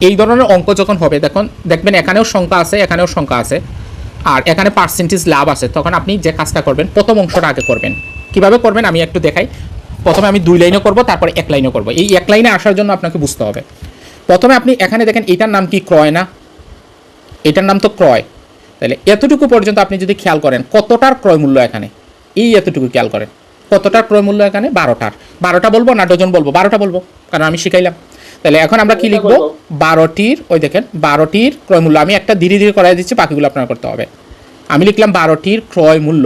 এই ধরনের অঙ্ক যখন হবে, দেখুন, দেখবেন এখানেও সংখ্যা আছে, এখানেও সংখ্যা আছে, আর এখানে পার্সেন্টেজ লাভ আছে, তখন আপনি যে কাজটা করবেন, প্রথম অংশটা আগে করবেন। কীভাবে করবেন আমি একটু দেখাই। প্রথমে আমি দুই লাইনও করব, তারপরে এক লাইনও করব। এই এক লাইনে আসার জন্য আপনাকে বুঝতে হবে। প্রথমে আপনি এখানে দেখেন, এটার নাম কি ক্রয় না? এটার নাম তো ক্রয়। তাহলে এতটুকু পর্যন্ত আপনি যদি খেয়াল করেন, কতটার ক্রয় মূল্য এখানে? এই এতটুকু খেয়াল করেন। কতটার ক্রয় মূল্য এখানে? বারোটার। বারোটা বলব না, ডজন বলব? বারোটা বলব, কারণ আমি শিখাইলাম। তাহলে এখন আমরা কি লিখব? বারোটির ওই দেখেন বারোটির ক্রয় মূল্য। আমি একটা ধীরে ধীরে করাই দিচ্ছি বাকিগুলো আপনার করতে হবে। আমি লিখলাম বারোটির ক্রয় মূল্য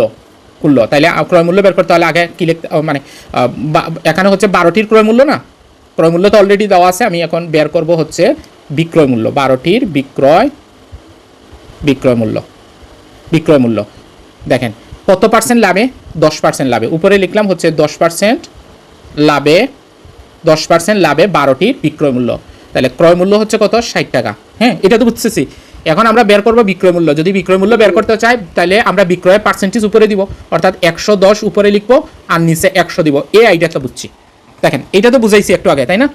মূল্য তাইলে আ- ক্রয় মূল্য বের করতে হলে আগে কি লিখতে মানে এখানে হচ্ছে বারোটির ক্রয় মূল্য না? ক্রয় মূল্য তো অলরেডি দেওয়া আছে আমি এখন বের করব হচ্ছে বিক্রয় মূল্য। বারোটির বিক্রয় বিক্রয় মূল্য বিক্রয় মূল্য। দেখেন কত পার্সেন্ট লাভে? দশ পার্সেন্ট লাভে। উপরে লিখলাম হচ্ছে দশ পার্সেন্ট লাভে দশ পার্সেন্ট লাভে বারোটির বিক্রয় মূল্য। তাহলে ক্রয় মূল্য হচ্ছে কত? ষাট টাকা। হ্যাঁ এটা তো বুঝতেছি। এখন আমরা বের করব বিক্রয় মূল্য। যদি বিক্রয় মূল্য বের করতে চাই তাহলে আমরা বিক্রয়ের পার্সেন্টেজ উপরে দিব। অর্থাৎ একশো দশ উপরে লিখব আর নিচে একশো দিব। এই আইডিয়াটা বুঝছি। দেখেন এটা তো বুঝাইছি একটু আগে তাই না?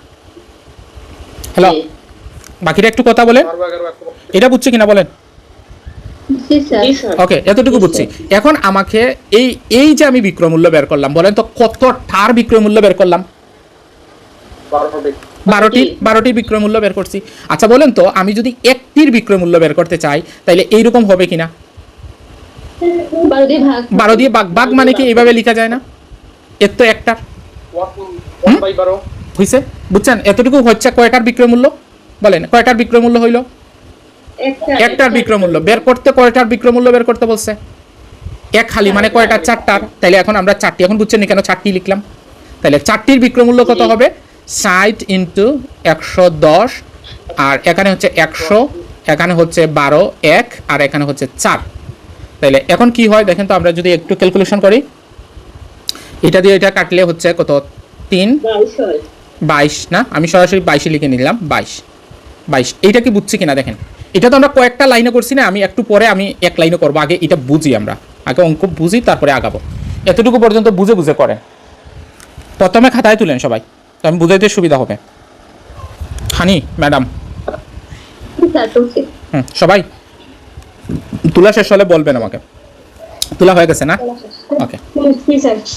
হ্যালো বাকিটা একটু কথা বলেন। এটা বুঝছি কিনা বলেন? ওকে এতটুকু বুঝছি। এখন আমাকে এই এই যে আমি বিক্রয় মূল্য বের করলাম বলেন তো কত টার বিক্রয় মূল্য বের করলাম? বারোটির বারোটির বিক্রয় মূল্য বের করছি। আচ্ছা বলেন তো আমি যদি একটির বিক্রয় মূল্য বের করতে চাই তাহলে এইরকম হবে কিনা? বারো দিয়ে ভাগ। বারো দিয়ে বাঘ বাঘ মানে কি? এইভাবে লেখা যায় না? এর তো একটার হয়েছে বুঝছেন? এতটুকু হচ্ছে কয়টার বিক্রয় মূল্য? বলেন কয়টার বিক্রয় মূল্য হইল? একটার। বিক্রয় মূল্য। বের করতে কয়টার বিক্রয় মূল্য বের করতে বলছে? এক খালি মানে কয়টা? চারটার। তাহলে এখন আমরা চারটি। এখন বুঝছেন কেন চারটি লিখলাম? তাহলে চারটির বিক্রয় মূল্য কত হবে? ষাট ইন্টু একশো দশ, আর এখানে হচ্ছে একশো, এখানে হচ্ছে বারো, এক, আর এখানে হচ্ছে চার। তাহলে এখন কি হয় দেখেন তো, আমরা যদি একটু ক্যালকুলেশন করি, এটা দিয়ে এটা কাটলে হচ্ছে কত? তিন, বাইশ, না? আমি সরাসরি বাইশে লিখে নিলাম, বাইশ। বাইশ, এইটা কি বুঝছি কিনা দেখেন? এটা তো আমরা কয়েকটা লাইনে করছি না, আমি একটু পরে আমি এক লাইনে করব, আগে এটা বুঝি আমরা। আগে অঙ্ক বুঝি, তারপরে আগাবো। এতটুকু পর্যন্ত বুঝে বুঝে করেন। প্রথমে খাতায় তুলেন সবাই। তো আমি বুঝাইতে সুবিধা হবে। হানি ম্যাডাম। হুম সবাই। তুলা শেষ হলে বলবেন আমাকে। তুলা হয়ে গেছে না? ওকে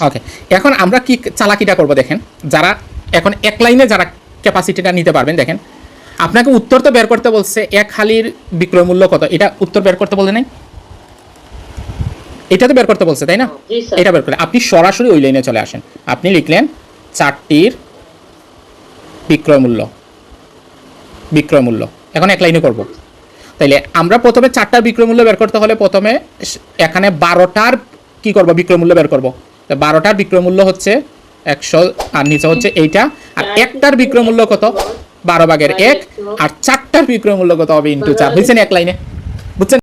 ওকে এখন আমরা কি চালাকিটা করব দেখেন? যারা এখন এক লাইনে যারা ক্যাপাসিটিটা নিতে পারবেন দেখেন। আপনাকে উত্তর তো বের করতে বলছে এক হালির বিক্রয় মূল্য কত? এটা উত্তর বের করতে বলে নাই? এটা তো বের করতে বলছে তাই না? এটা বের করে আপনি সরাসরি ওই লাইনে চলে আসেন। আপনি লিখলেন চারটির বিক্রয় মূল্য বিক্রয় মূল্য এখন এক লাইনে করব। তাইলে আমরা প্রথমে চারটার বিক্রয় মূল্য বের করতে হলে প্রথমে এখানে বারোটার কি করব? বিক্রয় মূল্য বের করব। বারোটার বিক্রয় মূল্য হচ্ছে একশো, আর নিচে হচ্ছে এইটা। আর একটার বিক্রয় মূল্য কত? বারো ভাগের এক, আর চারটার বিক্রয় মূল্য কত হবে ইন্টু চার। হয়েছে না এক লাইনে? বুঝছেন?